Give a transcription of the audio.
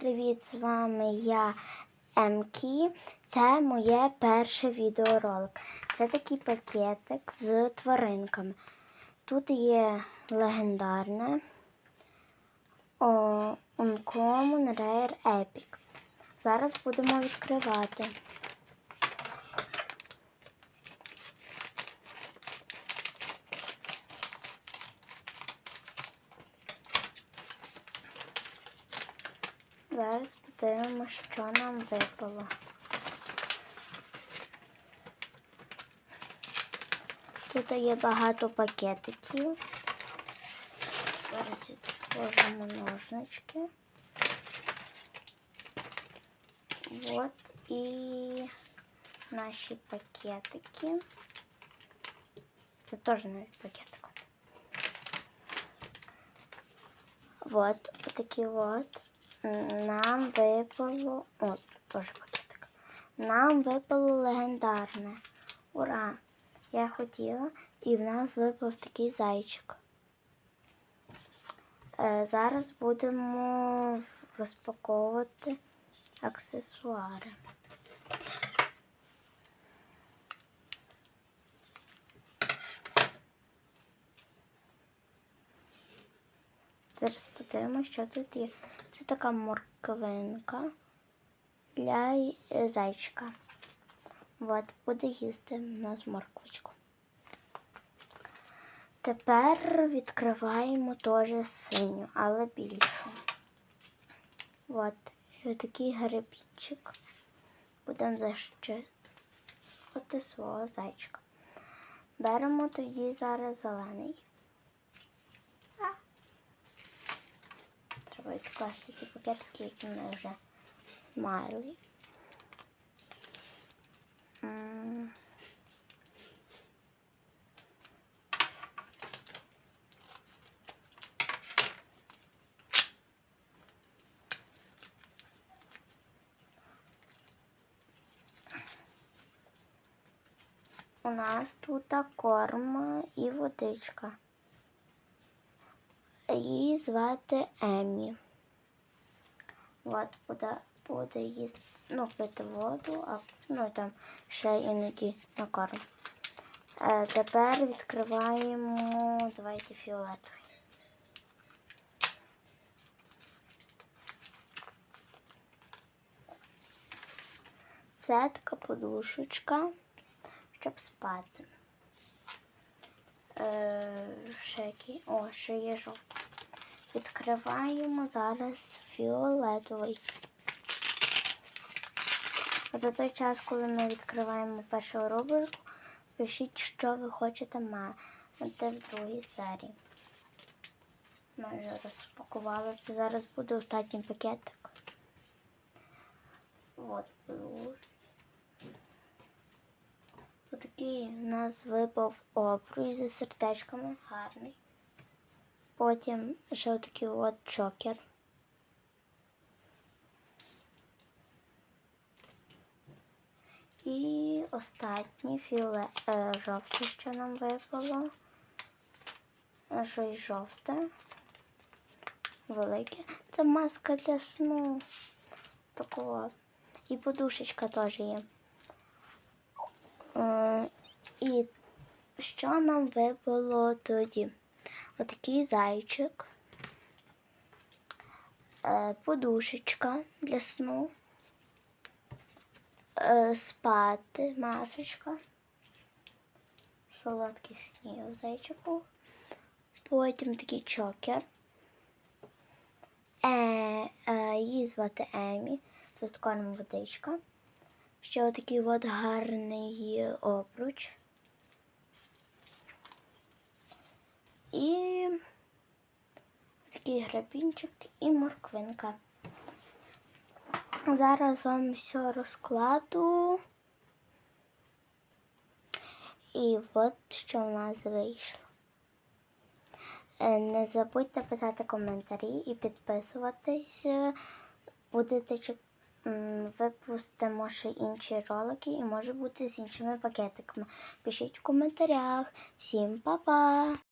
Привіт, з вами я МК. Це моє перше відеоролик. Це такий пакетик з тваринками. Тут є легендарне Uncommon Rare Epic. Зараз будемо відкривати. Зараз подивимося, що нам випало. Тут є багато пакетиків. Зараз відложимо ножнички. От і наші пакетики. Це теж навіть пакетик. Вот такі от нам випало. О, теж пакетик. Нам випало легендарне. Ура! Я хотіла, і в нас випав такий зайчик. Е, зараз будемо розпаковувати аксесуари. Зараз подивимося, що тут є. Така морквинка для е, зайчика. От, буде їсти у нас морквочку. Тепер відкриваємо теж синю, але більшу. От, такий грибінчик. Будемо защити свого зайчика. Беремо тоді зараз зелений. Треба відкласти ті пакетики, які ми вже мали. У нас тут корм і водичка. Її звати Емі. От буде, буде їсти, ну, пити воду, а ну і там ще іноді на корм. Е, тепер відкриваємо, давайте фіолетовий. Це така подушечка, щоб спати. Е, ще які? О, ще є жовтий. Відкриваємо зараз фіолетовий. За той час, коли ми відкриваємо першу рубрику, пишіть, що ви хочете мати в другій серії. Ми вже розпакували це. Зараз буде останній пакетик. От. Отакий у нас випав обруч зі сердечками, гарний. Потім ще такий от чокер. І останній філе е, жовтий, що нам випало. Що і жовте. Велике. Це маска для сну. Такого. І подушечка теж є. Е, і що нам випало тоді? Отакий зайчик, е, подушечка для сну, е, спати, масочка, солодкий сніг зайчику, потім такий чокер. Е, е, її звати Емі, тут корм водичка. Ще отакий от гарний обруч. І такий грабінчик і морквинка. Зараз вам все розкладу. І от що в нас вийшло. Е, Не забудьте писати коментарі і підписуватись. Будете чекати. Випустимо ще інші ролики і може бути з іншими пакетиками. Пишіть в коментарях. Всім па-па!